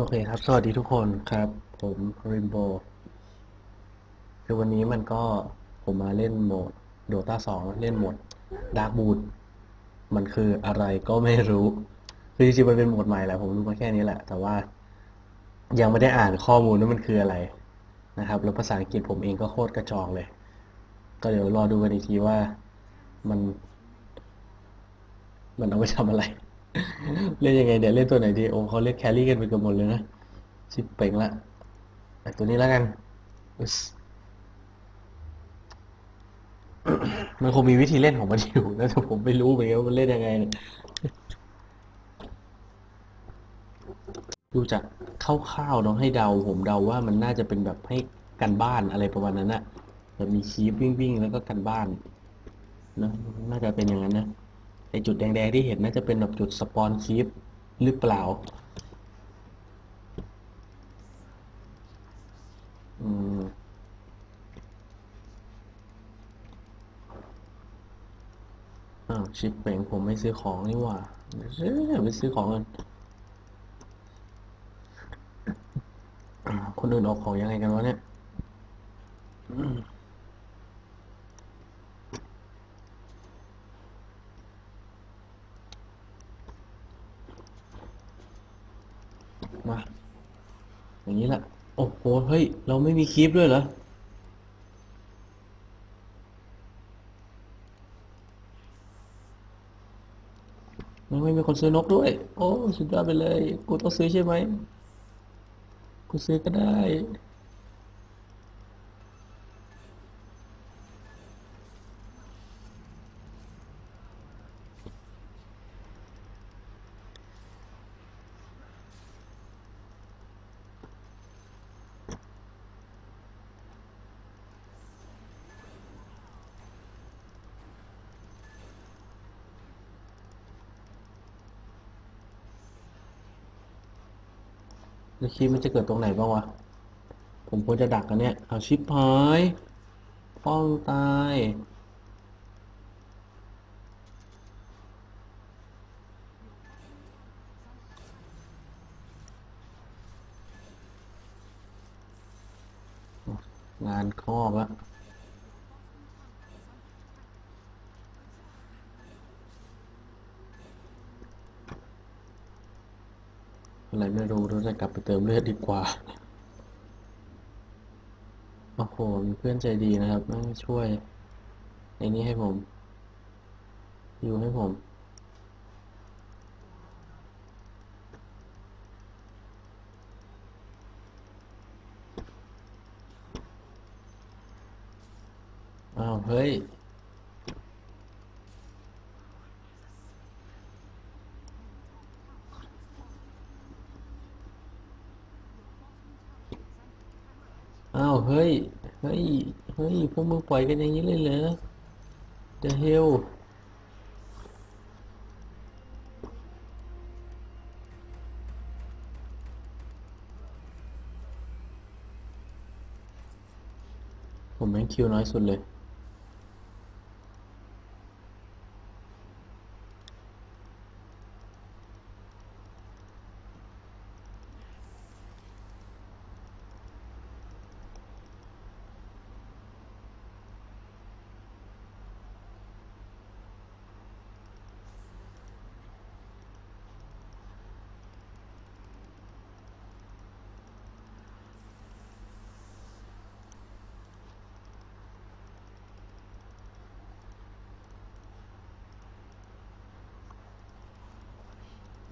โอเคครับ สวัสดีทุกคนครับ ผมริมโบคือวันนี้มันก็ผมมาเล่นโหมด Dota 2 เล่นโหมด Dark Moon มันคืออะไรก็ไม่รู้ คือจริงๆมันเป็นโหมดใหม่แหละผมรู้มาแค่นี้แหละ แต่ว่ายังไม่ได้อ่านข้อมูลว่ามันคืออะไรนะครับ แล้วภาษาอังกฤษผมเองก็โคตรกระจอกเลย ก็เดี๋ยวรอดูกันอีกทีว่ามัน มันเอาไปทำอะไร เล่นยังไงเดี๋ยวเล่นตัวไหนดีโอ้เขาเล่นแครี่กันไปเกือบหมดเลยนะชิปเป่งละแต่ตัวนี้แล้วกันมันคงมีวิธีเล่นของมันอยู่นะแต่ผมไม่รู้เหมือนกันว่ามันเล่นยังไงเนี่ยดูจากคร่าวๆเนาะให้เดา ผมเดาว่ามันน่าจะเป็นแบบให้กันบ้านอะไรประมาณนั้นนะแบบมีคีปวิ่งๆแล้วก็กันบ้านนะน่าจะเป็นอย่างนั้นนะ ไอจุดแดงๆที่เห็นน่าจะเป็นแบบจุดสปอนคีปหรือเปล่า อืมอ้าวชิปเป่งผมไม่ซื้อของนี่หว่าเอ๊ะไปซื้อของกันคนอื่นออกของยังไงกันวะเนี่ยอืมมา อย่างนี้แหละ โอ้โห เฮ้ย เราไม่มีคลิปด้วยเหรอ ยังไม่มีคนซื้อนกด้วย โอ้ สุดยอดไปเลย กูต้องซื้อใช่ไหม กูซื้อก็ได้ แล้วคลิปมันจะเกิดตรงไหนบ้างวะ ผมควรจะดักกันเนี่ย เอาชิปหายฟ้องตาย งานครอบละ อะไรไม่รู้เราจะกลับไปเติมเลือดดีกว่า โอ้โหมีเพื่อนใจดีนะครับแม่งช่วยในนี้ให้ผม อยู่ให้ผม อ้าว เฮ้ย อ้าว เฮ้ย เฮ้ย เฮ้ยพวกมึงปล่อยกันอย่างนี้เลยเหรอ The hell ผมแม่งคิวน้อยสุดเลย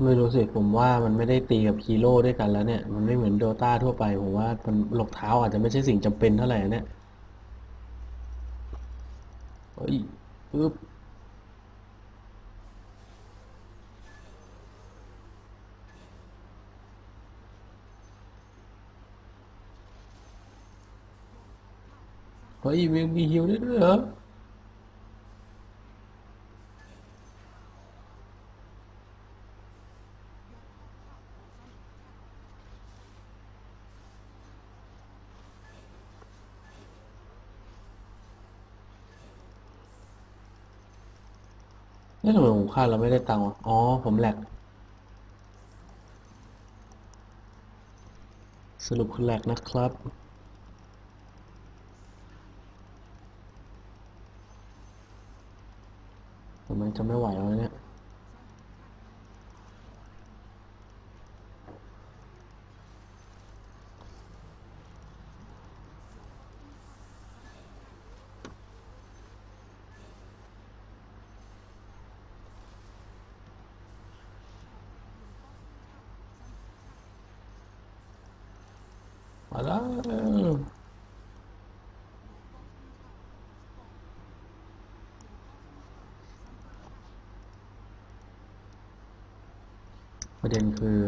ไม่รู้สิผมว่ามันไม่ได้ตีกับฮีโร่ด้วยกันแล้วเนี่ย มันไม่เหมือนโดตาทั่วไป ผมว่ามันรองเท้าอาจจะไม่ใช่สิ่งจำเป็นเท่าไหร่เนี่ยเฮ้ยปึ๊บเฮ้ยมีมีฮิวได้ด้วยเหรอ นี่ทำไมผมคาเราไม่ได้ตังค์วะ อ๋อ ผมแหลก สรุปคือแหลกนะครับผมมันจะไม่ไหวแล้วเนี่ย มาแล้วประเด็นคือ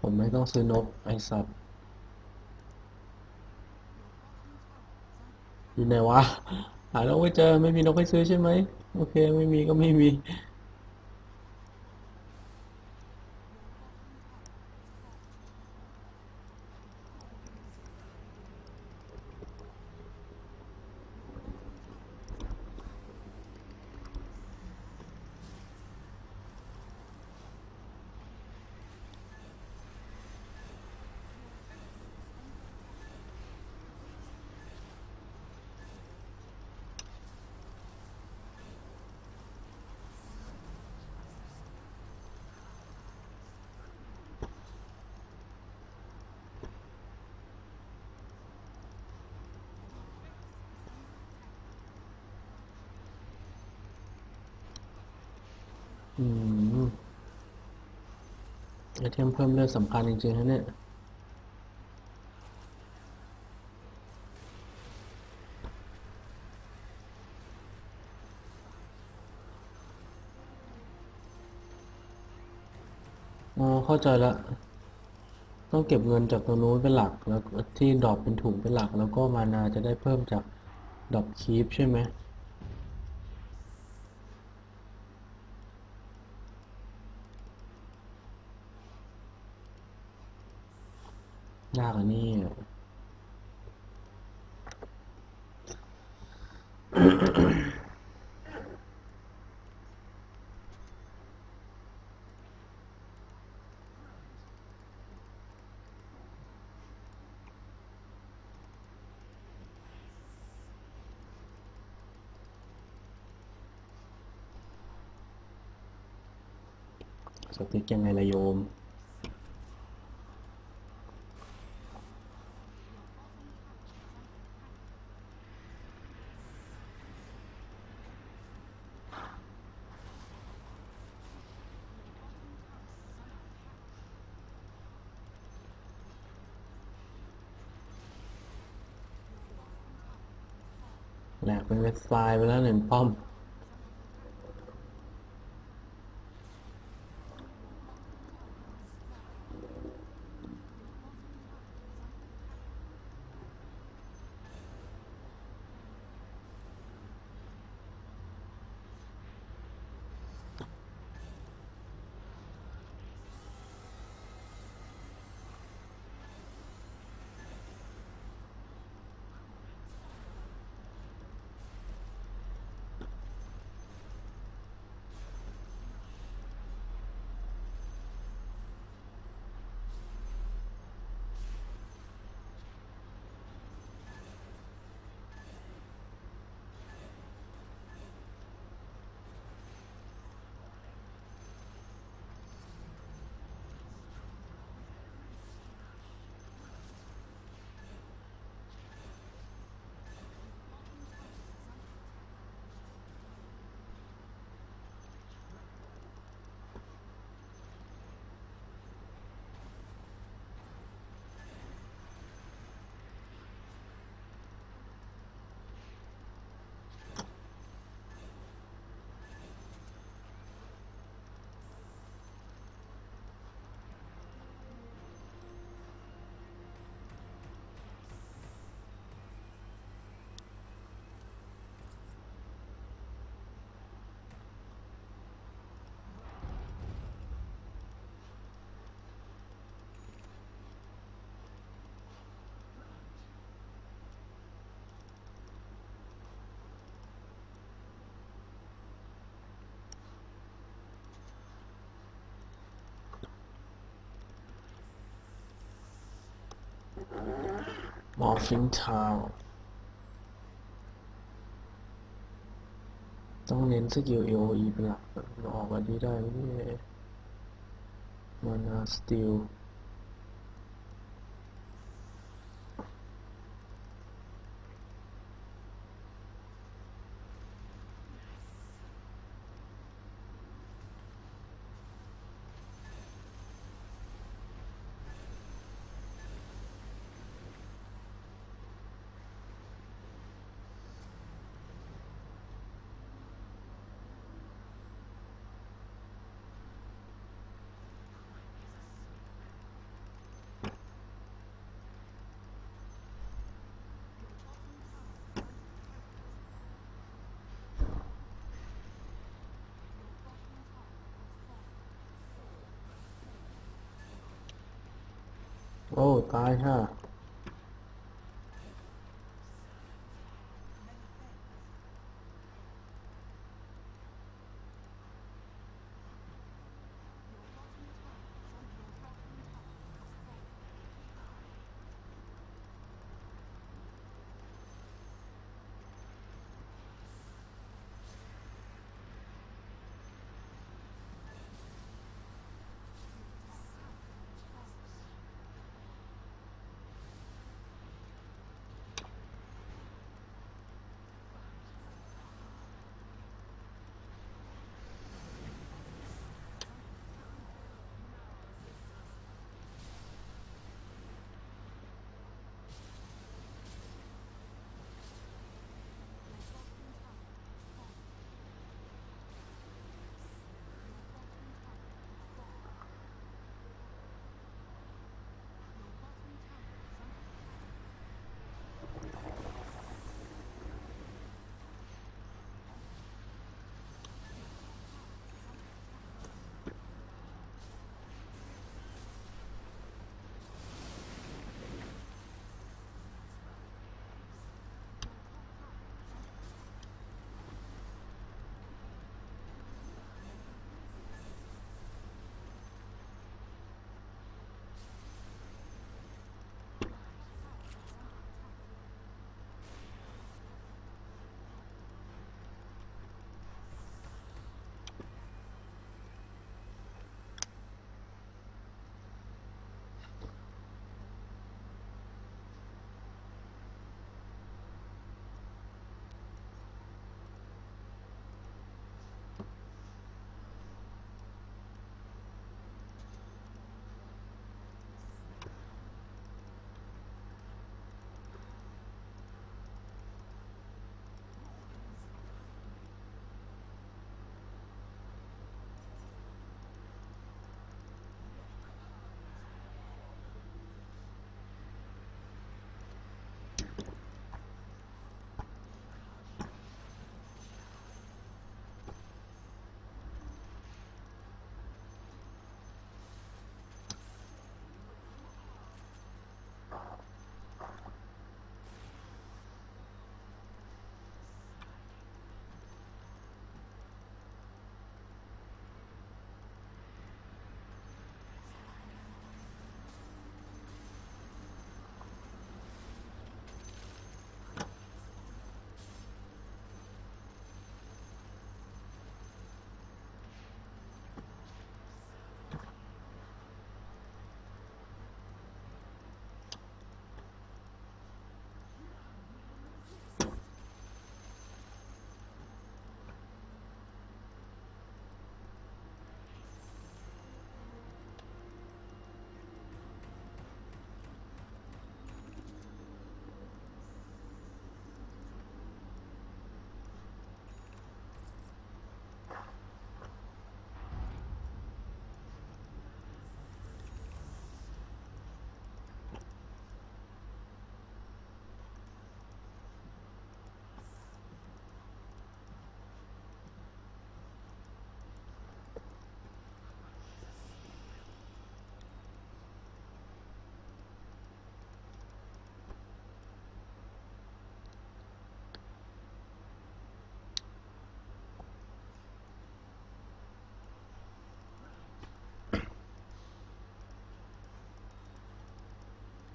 ผมไม่ต้องซื้อนกไอสัตว์อยู่ไหนวะ หานกไม่เจอไม่มีนกให้ซื้อใช่ไหม โอเคไม่มีก็ไม่มี อืมไอเทมเพิ่มเลือดสำคัญจริงๆนะเนี่ย อ๋อ เข้าใจละ ต้องเก็บเงินจากตรงนู้นเป็นหลัก แล้วที่ดรอปเป็นถุงเป็นหลัก แล้วก็มานาจะได้เพิ่มจากดรอปคีปใช่ไหม ยากอันนี้สติ๊กยังไงละโยม แหลกเป็นเว็บไฟล์ไปแล้วหนึ่งป้อม มอร์ฟิงทาวต้องเน้นสกิล AOE เป็นหลักออกมาดีได้ไมเนี่ยมานาสติล โอ้ตา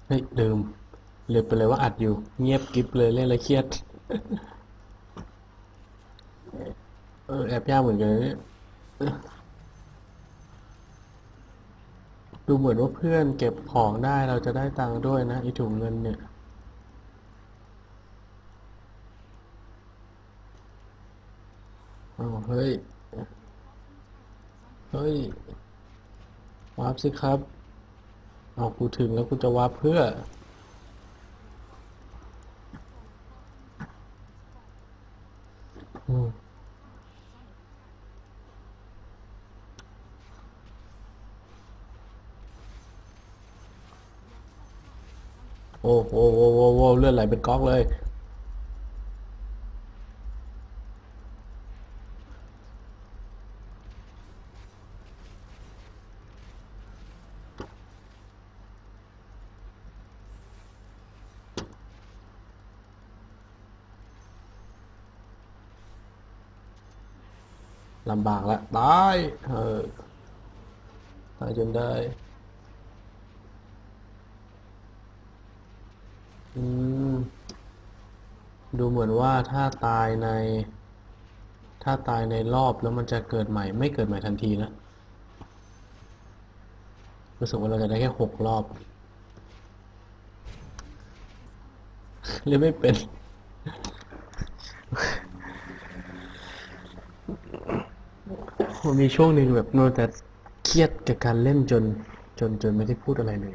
เฮ้ยลืมลืมไปเลยว่าอัดอยู่ เงียบกริบเลยเล่นแล้วเครียด เออแอบยากเหมือนกันเนี่ยดูเหมือนว่าเพื่อนเก็บของได้เราจะได้ตังค์ด้วยนะไอถุงเงินเนี่ยอ้าวเฮ้ย เฮ้ยวาร์ปสิครับ เอากูถึงแล้วกูจะวาเพื่อ อืมโอ้โหโอ้โหโอ้โหเลือดไหลเป็นก๊อกเลย ลำบากละตายเออตายจนได้อืมดูเหมือนว่าถ้าตายใน ถ้าตายในรอบแล้วมันจะเกิดใหม่ ไม่เกิดใหม่ทันทีนะรู้สึกว่าเราจะได้แค่หกรอบเล่นไม่เป็น มันมีช่วงหนึ่งแบบโนแต่เครียดกับการเล่นจน จนจนไม่ได้พูดอะไรเลย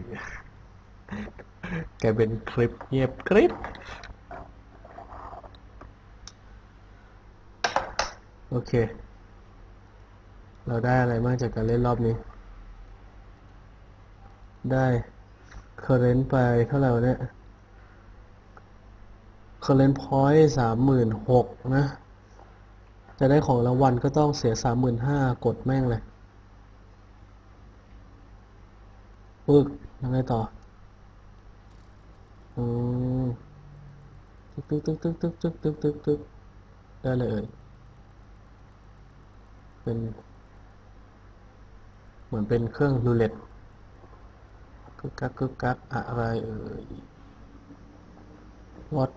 กลายเป็นคลิปเงียบกริบโอเค เราได้อะไรบ้างจากการเล่นรอบนี้ ได้เคอร์เรนต์ไปเท่าไหร่วะเนี่ยเคอร์เรนต์พอยต์สามหมื่นหกนะ จะได้ของรางวัลก็ต้องเสียสามหมื่นห้ากดแม่งเลยปึ๊กยังไงต่อ อืมตึ๊กตึ๊กตึ๊กตึ๊กตึ๊กตึ๊กตึ๊กตึกตึกได้เลยเอ่ยเป็น เหมือนเป็นเครื่องรูเล็ตกึกกักกึกกักอะไรเอ่ยวัด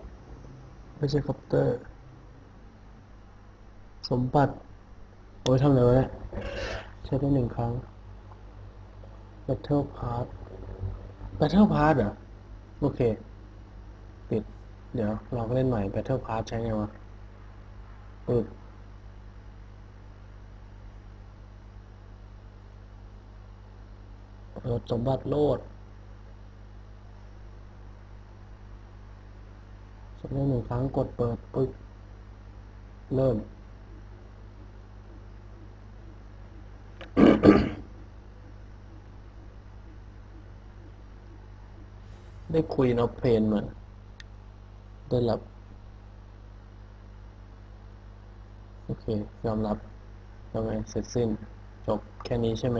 ไม่ใช่คอปเตอร์ สมบัติ โอ้ยทำอะไรวะเนี่ยใช้ได้หนึ่งครั้ง Battle Pass Battle Pass เหรอ โอเค ปิด เดี๋ยวลองเล่นใหม่ Battle Pass ใช้ไงวะปึ๊บเปิดสมบัติโลดใช้ได้หนึ่งครั้งกดเปิดปึ๊บเริ่ม ได้คุยนอเพนมาได้รับ โอเค ยอมรับแล้วไงเสร็จสิ้น จบแค่นี้ใช่ไหม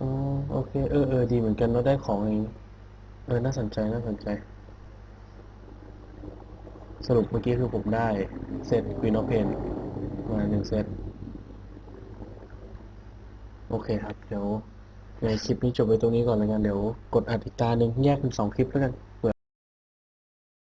อ๋อโอเค เออเออดีเหมือนกันเราได้ของเองเออ น่าสนใจ น่าสนใจ สรุปเมื่อกี้คือผมได้ เซต Queen of Pain มาหนึ่งเซตโอเคครับ เดี๋ยว ในคลิปนี้จบไว้ตรงนี้ก่อนแล้วกันเดี๋ยวกดอัดอีกตาหนึ่งแยกเป็นสองคลิปแล้วกัน